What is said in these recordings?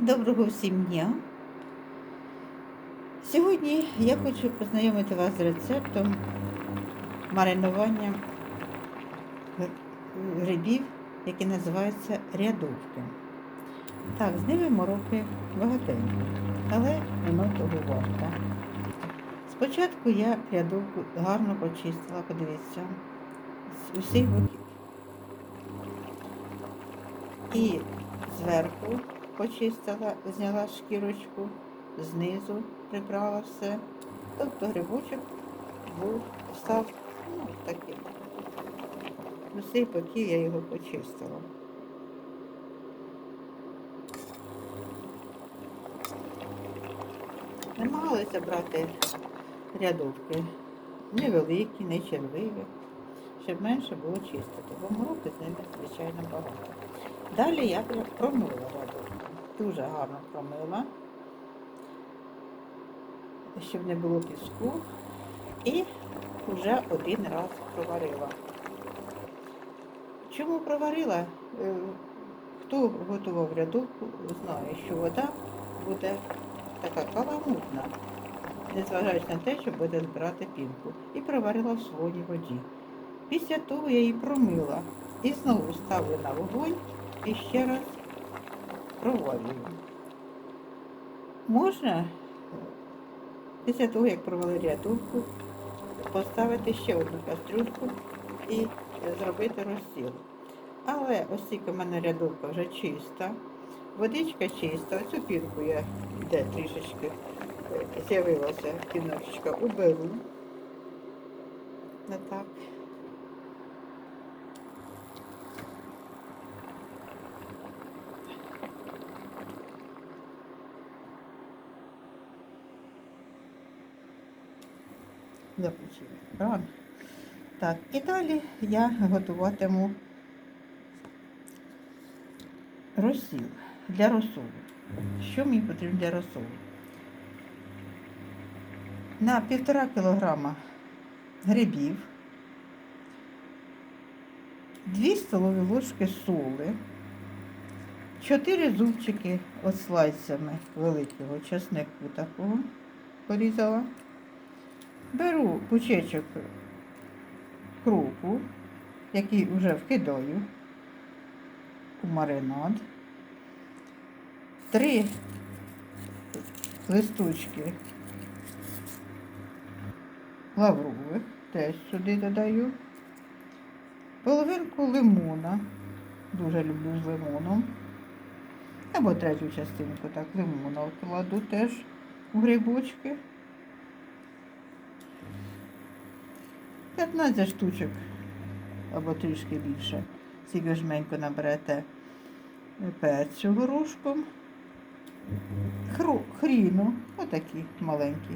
Доброго всім дня! Сьогодні я хочу познайомити вас з рецептом маринування грибів, які називаються рядовки. Так, з ними мороки багатенько, але воно того варте. Спочатку я рядовку гарно почистила, подивіться, з усіх боків. І зверху почистила, зняла шкірочку, знизу прибрала все. Тобто грибочок був став ну, таким. З усіх боків я його почистила. Намагалася брати рядовки невеликі, не червиві, щоб менше було чистити, бо мороки з ними, звичайно, багато. Далі я пр- промила. Дуже гарно промила, щоб не було піску. І вже один раз проварила. Чому проварила? Е, Хто готував рядовку, знає, що вода буде така каламутна, незважаючи на те, що буде збирати пінку. І проварила в своїй воді. Після того я її промила і знову ставлю на вогонь і ще раз проварюю. Можна після того, як провели рядовку, поставити ще одну кастрюльку і зробити розсіл. Але оскільки в мене рядовка вже чиста, водичка чиста, оцю пінку я де трішечки е, з'явилася піночка, уберу. Отак. Заключили. Правильно? Так, і далі я готуватиму розсіл для розсолу. Що мені потрібно для розсолу? На півтора кілограма грибів, 2 столові ложки соли, 4 зубчики от слайсами великого часнику такого порізала. Беру пучечок крупу, який вже вкидаю у маринад. Три листочки лаврових, теж сюди додаю. Половинку лимона, дуже люблю з лимоном. Або третю частинку так лимона вкладу теж у грибочки. 15 штучок або трішки більше. Скільки жменько наберете перцю горошком. Хру, хріну, отакі маленькі.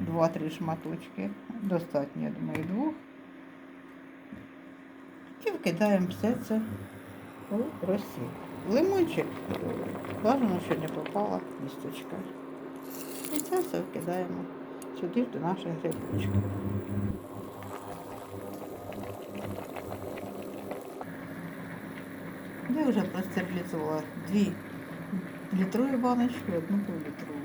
Два-три шматочки. Достатньо, я думаю, двох. І вкидаємо все це у розсіл. Лимончик бажано, щоб не попала місточка. І це все вкидаємо сюди до наших грибочків. Я вже простерилізувала дві літрові баночки, одну півлітрову.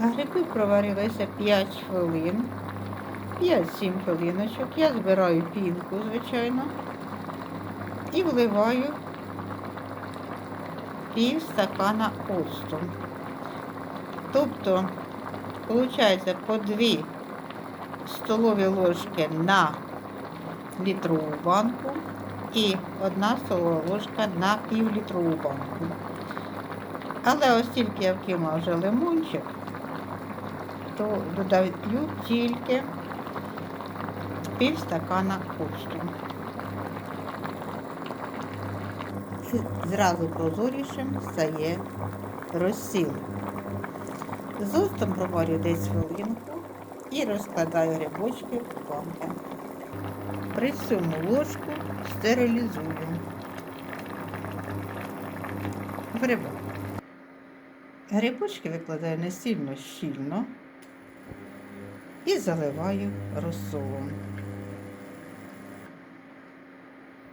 А гриби проварилися 5 хвилин. 5-7 хвилиночок. Я збираю пінку, звичайно, і вливаю пів стакана оцту. Тобто, виходить, по 2 столові ложки на літрову банку і одна столова ложка на півлітрову банку. Але оскільки я вкинула вже лимончик, то додаю тільки пів стакана оцту. Зразу прозорішим стає розсіл. З проварю десь хвилинку і розкладаю грибочки в банки. При цьому ложку стерилізую. Гриби. Грибочки викладаю не сильно щільно і заливаю розсолом.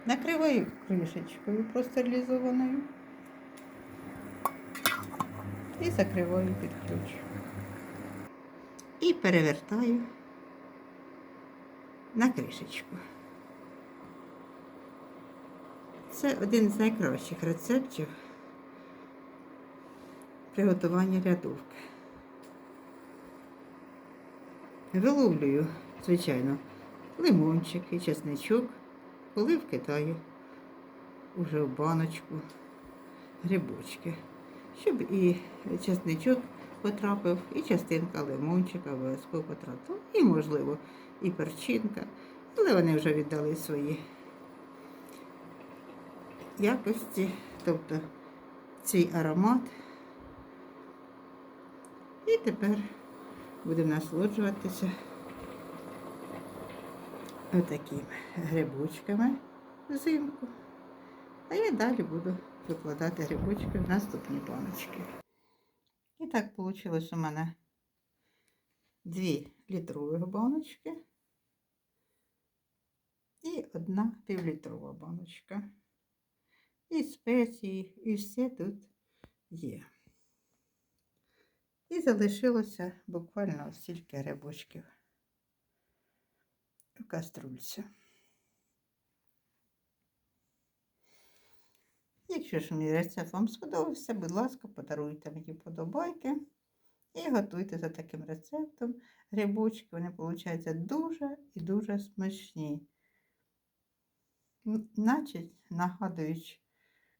Накриваю кришечкою простерилізованою і закриваю під ключ. І перевертаю на кришечку. Це один з найкращих рецептів приготування рядовки. Виловлюю, звичайно, лимончик і чесничок, коли вкидаю уже в баночку грибочки, щоб і чесничок потрапив, і частинка лимончика обов'язково потрапила. І, можливо, і перчинка, але вони вже віддали свої якості, тобто цей аромат. І тепер будемо насолоджуватися отакими грибочками взимку. А я далі буду викладати грибочки в наступні баночки. І так вийшло у мене дві літрових баночки і одна півлітрова баночка. І спеції, і все тут є. І залишилося буквально стільки грибочків у каструльці. Якщо ж мій рецепт вам сподобався, будь ласка, подаруйте мені вподобайки і готуйте за таким рецептом грибочки. Вони получаються дуже і дуже смачні. Н- Наче нагадують,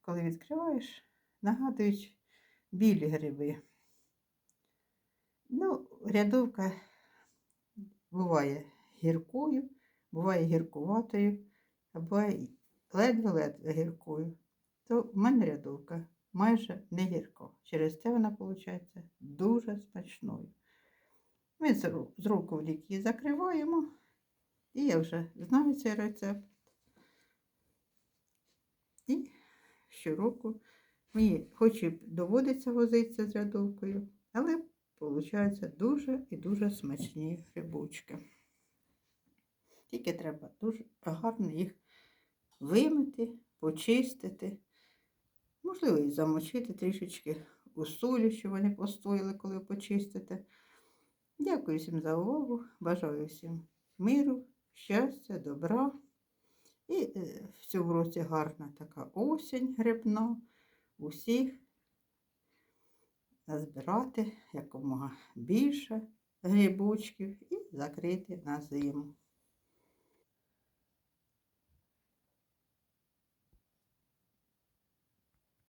коли відкриваєш, нагадують білі гриби. Ну, рядовка буває гіркою, буває гіркуватою, а буває ледве-ледве гіркою. То в мене рядовка майже не гірко. Через те вона виходить дуже смачною. Ми з ру- руку в лік її закриваємо, і я вже знаю цей рецепт. І щороку мені хоч і доводиться возитися з рядовкою, але Получаються дуже і дуже смачні грибочки. Тільки треба дуже гарно їх вимити, почистити, можливо, і замочити трішечки у солі, щоб вони постояли, коли почистите. Дякую всім за увагу. Бажаю всім миру, щастя, добра. І е, в цьому році гарна така осінь грибна. Усіх назбирати якомога більше грибочків і закрити на зиму.